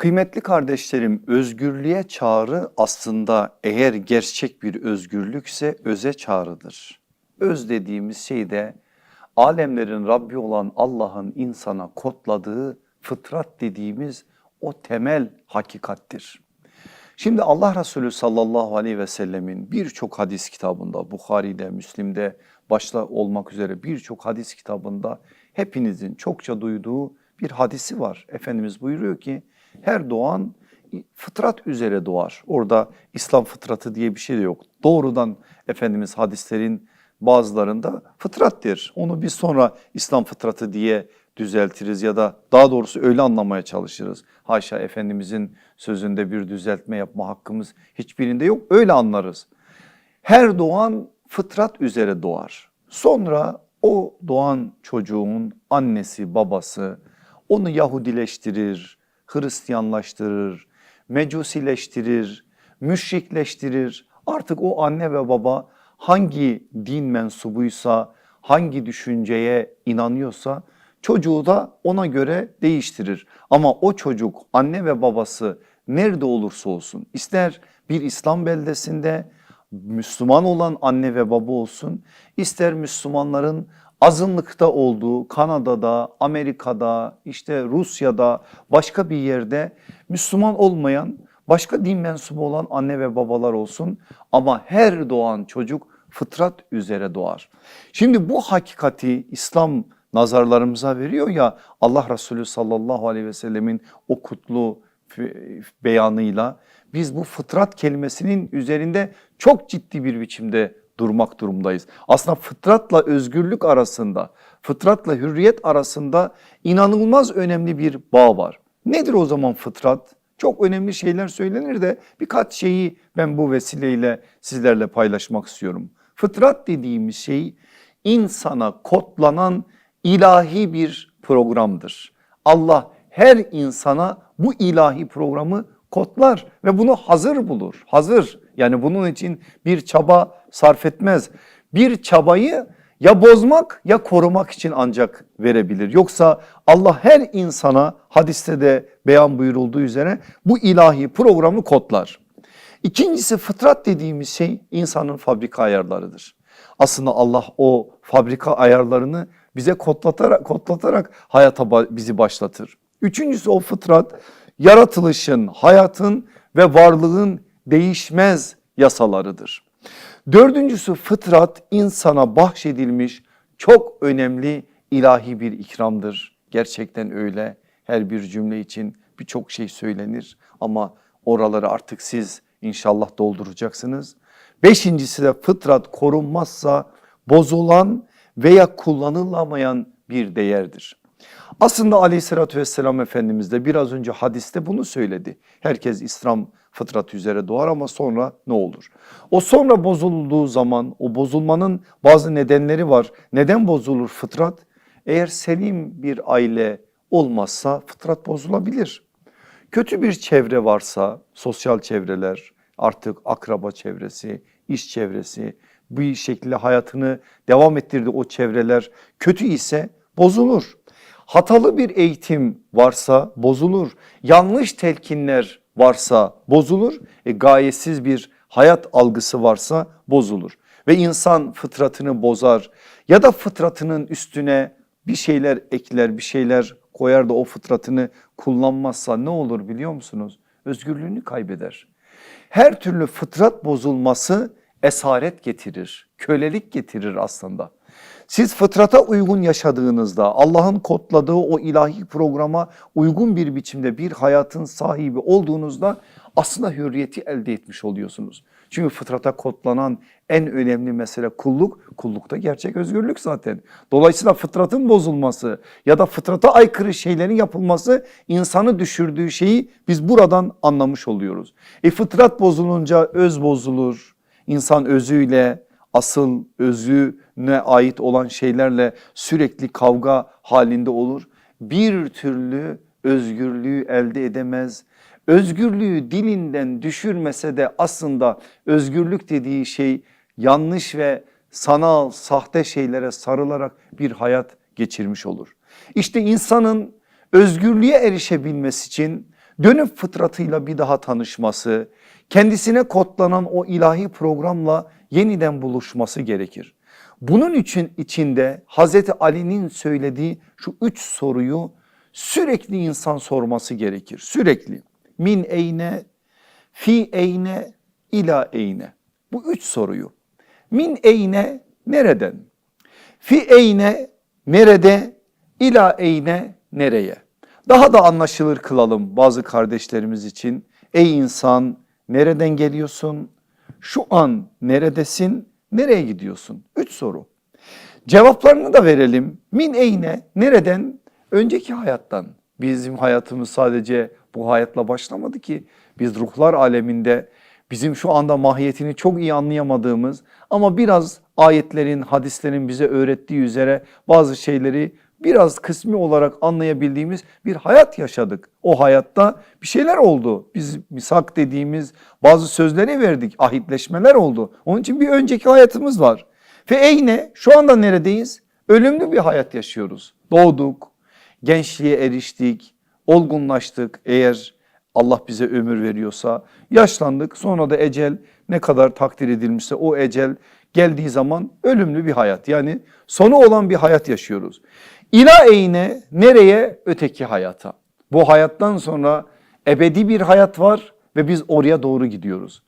Kıymetli kardeşlerim, özgürlüğe çağrı aslında eğer gerçek bir özgürlükse öze çağrıdır. Öz dediğimiz şey de alemlerin Rabbi olan Allah'ın insana kodladığı fıtrat dediğimiz o temel hakikattir. Şimdi Allah Resulü sallallahu aleyhi ve sellemin birçok hadis kitabında, Bukhari'de, Müslim'de başta olmak üzere birçok hadis kitabında hepinizin çokça duyduğu bir hadisi var. Efendimiz buyuruyor ki her doğan fıtrat üzere doğar. Orada İslam fıtratı diye bir şey de yok. Doğrudan Efendimiz hadislerin bazılarında fıtrattır. Onu biz sonra İslam fıtratı diye düzeltiriz ya da daha doğrusu öyle anlamaya çalışırız. Haşa Efendimizin sözünde bir düzeltme yapma hakkımız hiçbirinde yok. Öyle anlarız. Her doğan fıtrat üzere doğar. Sonra o doğan çocuğun annesi babası onu Yahudileştirir, Hristiyanlaştırır, Mecusileştirir, müşrikleştirir. Artık o anne ve baba hangi din mensubuysa, hangi düşünceye inanıyorsa çocuğu da ona göre değiştirir. Ama o çocuk anne ve babası nerede olursa olsun ister bir İslam beldesinde Müslüman olan anne ve baba olsun ister Müslümanların azınlıkta olduğu Kanada'da, Amerika'da, işte Rusya'da başka bir yerde Müslüman olmayan başka din mensubu olan anne ve babalar olsun ama her doğan çocuk fıtrat üzere doğar. Şimdi bu hakikati İslam nazarlarımıza veriyor ya Allah Resulü sallallahu aleyhi ve sellemin o kutlu beyanıyla biz bu fıtrat kelimesinin üzerinde çok ciddi bir biçimde durmak durumdayız. Aslında fıtratla özgürlük arasında, fıtratla hürriyet arasında inanılmaz önemli bir bağ var. Nedir o zaman fıtrat? Çok önemli şeyler söylenir de birkaç şeyi ben bu vesileyle sizlerle paylaşmak istiyorum. Fıtrat dediğimiz şey insana kodlanan ilahi bir programdır. Allah her insana bu ilahi programı kodlar ve bunu hazır bulur. Hazır yani bunun için bir çaba sarf etmez. Bir çabayı ya bozmak ya korumak için ancak verebilir. Yoksa Allah her insana hadiste de beyan buyurulduğu üzere bu ilahi programı kodlar. İkincisi fıtrat dediğimiz şey insanın fabrika ayarlarıdır. Aslında Allah o fabrika ayarlarını bize kodlatarak, kodlatarak hayata bizi başlatır. Üçüncüsü o fıtrat yaratılışın, hayatın ve varlığın değişmez yasalarıdır. Dördüncüsü fıtrat insana bahşedilmiş çok önemli ilahi bir ikramdır. Gerçekten öyle her bir cümle için birçok şey söylenir ama oraları artık siz inşallah dolduracaksınız. Beşincisi de fıtrat korunmazsa bozulan veya kullanılamayan bir değerdir. Aslında aleyhissalatü vesselam Efendimiz de biraz önce hadiste bunu söyledi. Herkes İslam fıtratı üzere doğar ama sonra ne olur? O sonra bozulduğu zaman o bozulmanın bazı nedenleri var. Neden bozulur fıtrat? Eğer selim bir aile olmazsa fıtrat bozulabilir. Kötü bir çevre varsa sosyal çevreler artık akraba çevresi, iş çevresi bu şekilde hayatını devam ettirdi o çevreler kötü ise bozulur. Hatalı bir eğitim varsa bozulur. Yanlış telkinler varsa bozulur. E, gayetsiz bir hayat algısı varsa bozulur. Ve insan fıtratını bozar ya da fıtratının üstüne bir şeyler ekler bir şeyler koyar da o fıtratını kullanmazsa ne olur biliyor musunuz? Özgürlüğünü kaybeder. Her türlü fıtrat bozulması esaret getirir, kölelik getirir aslında. Siz fıtrata uygun yaşadığınızda Allah'ın kodladığı o ilahi programa uygun bir biçimde bir hayatın sahibi olduğunuzda aslında hürriyeti elde etmiş oluyorsunuz. Çünkü fıtrata kodlanan en önemli mesele kulluk, kullukta gerçek özgürlük zaten. Dolayısıyla fıtratın bozulması ya da fıtrata aykırı şeylerin yapılması insanı düşürdüğü şeyi biz buradan anlamış oluyoruz. E fıtrat bozulunca öz bozulur, insan özüyle asıl özüne ait olan şeylerle sürekli kavga halinde olur. Bir türlü özgürlüğü elde edemez. Özgürlüğü dilinden düşürmese de aslında özgürlük dediği şey yanlış ve sanal sahte şeylere sarılarak bir hayat geçirmiş olur. İşte insanın özgürlüğe erişebilmesi için dönüp fıtratıyla bir daha tanışması, kendisine kodlanan o ilahi programla yeniden buluşması gerekir. Bunun için içinde Hazreti Ali'nin söylediği şu üç soruyu sürekli insan sorması gerekir. Sürekli. Min eyne, fi eyne, ila eyne. Bu üç soruyu. Min eyne nereden? Fi eyne nerede? İla eyne nereye? Daha da anlaşılır kılalım bazı kardeşlerimiz için. Ey insan nereden geliyorsun? Şu an neredesin? Nereye gidiyorsun? Üç soru. Cevaplarını da verelim. Min eyne nereden? Önceki hayattan. Bizim hayatımız sadece bu hayatla başlamadı ki. Biz ruhlar aleminde bizim şu anda mahiyetini çok iyi anlayamadığımız ama biraz ayetlerin, hadislerin bize öğrettiği üzere bazı şeyleri biraz kısmi olarak anlayabildiğimiz bir hayat yaşadık. O hayatta bir şeyler oldu. Biz misak dediğimiz bazı sözleri verdik, ahitleşmeler oldu. Onun için bir önceki hayatımız var. Ve eyne şu anda neredeyiz? Ölümlü bir hayat yaşıyoruz. Doğduk, gençliğe eriştik, olgunlaştık eğer Allah bize ömür veriyorsa. Yaşlandık sonra da ecel ne kadar takdir edilmişse o ecel geldiği zaman ölümlü bir hayat. Yani sonu olan bir hayat yaşıyoruz. İla eyne nereye? Öteki hayata. Bu hayattan sonra ebedi bir hayat var ve biz oraya doğru gidiyoruz.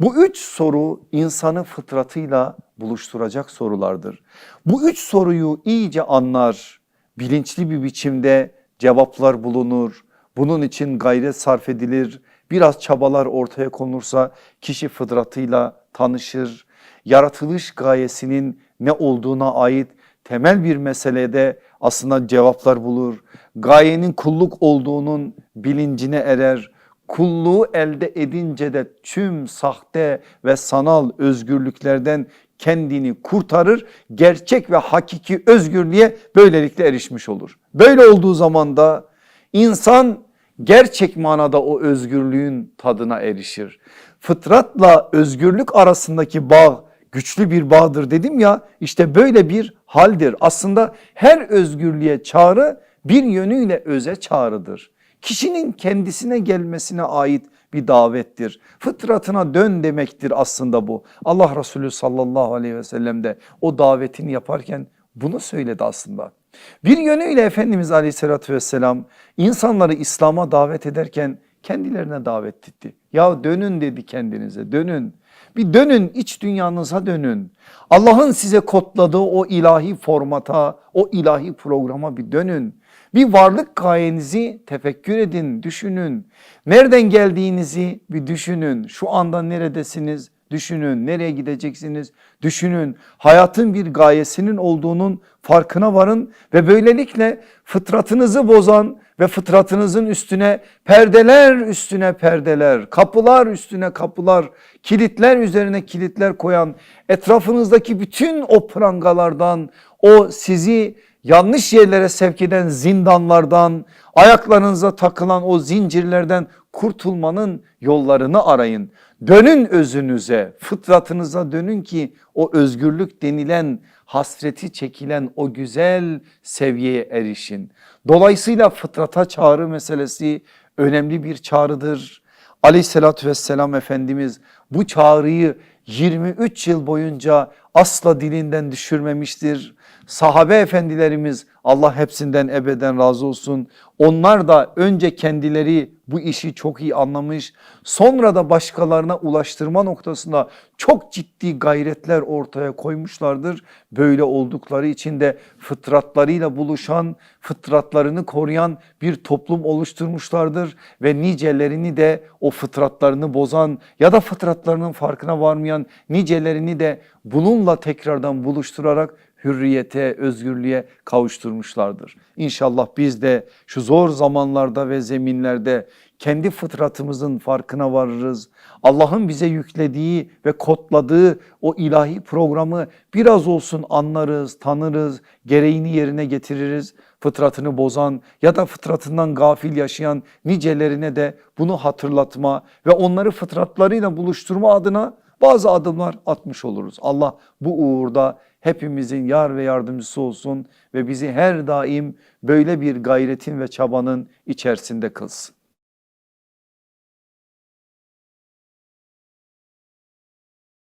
Bu üç soru insanı fıtratıyla buluşturacak sorulardır. Bu üç soruyu iyice anlar, bilinçli bir biçimde cevaplar bulunur. Bunun için gayret sarf edilir. Biraz çabalar ortaya konursa kişi fıtratıyla tanışır. Yaratılış gayesinin ne olduğuna ait temel bir meselede aslında cevaplar bulur. Gayenin kulluk olduğunun bilincine erer. Kulluğu elde edince de tüm sahte ve sanal özgürlüklerden kendini kurtarır. Gerçek ve hakiki özgürlüğe böylelikle erişmiş olur. Böyle olduğu zaman da insan gerçek manada o özgürlüğün tadına erişir. Fıtratla özgürlük arasındaki bağ güçlü bir bağdır dedim ya işte böyle bir haldir. Aslında her özgürlüğe çağrı bir yönüyle öze çağrıdır. Kişinin kendisine gelmesine ait bir davettir. Fıtratına dön demektir aslında bu. Allah Resulü sallallahu aleyhi ve sellem de o davetini yaparken bunu söyledi aslında. Bir yönüyle Efendimiz aleyhissalatü vesselam insanları İslam'a davet ederken kendilerine davet etti. Ya dönün dedi kendinize dönün. Bir dönün iç dünyanıza dönün. Allah'ın size kodladığı o ilahi formata, o ilahi programa bir dönün. Bir varlık gayenizi tefekkür edin, düşünün. Nereden geldiğinizi bir düşünün. Şu anda neredesiniz? Düşünün. Nereye gideceksiniz? Düşünün. Hayatın bir gayesinin olduğunun farkına varın ve böylelikle fıtratınızı bozan ve fıtratınızın üstüne perdeler üstüne perdeler, kapılar üstüne kapılar, kilitler üzerine kilitler koyan etrafınızdaki bütün o prangalardan, o sizi yanlış yerlere sevk eden zindanlardan, ayaklarınıza takılan o zincirlerden kurtulmanın yollarını arayın. Dönün özünüze, fıtratınıza dönün ki o özgürlük denilen hasreti çekilen o güzel seviyeye erişin. Dolayısıyla fıtrata çağrı meselesi önemli bir çağrıdır. Aleyhissalatü vesselam Efendimiz bu çağrıyı 23 yıl boyunca asla dilinden düşürmemiştir. Sahabe efendilerimiz Allah hepsinden ebeden razı olsun. Onlar da önce kendileri bu işi çok iyi anlamış. Sonra da başkalarına ulaştırma noktasında çok ciddi gayretler ortaya koymuşlardır. Böyle oldukları için de fıtratlarıyla buluşan, fıtratlarını koruyan bir toplum oluşturmuşlardır. Ve nicelerini de o fıtratlarını bozan ya da fıtratlarının farkına varmayan nicelerini de bununla tekrardan buluşturarak hürriyete, özgürlüğe kavuşturmuşlardır. İnşallah biz de şu zor zamanlarda ve zeminlerde kendi fıtratımızın farkına varırız. Allah'ın bize yüklediği ve kodladığı o ilahi programı biraz olsun anlarız, tanırız, gereğini yerine getiririz. Fıtratını bozan ya da fıtratından gafil yaşayan nicelerine de bunu hatırlatma ve onları fıtratlarıyla buluşturma adına bazı adımlar atmış oluruz. Allah bu uğurda hepimizin yar ve yardımcısı olsun ve bizi her daim böyle bir gayretin ve çabanın içerisinde kılsın.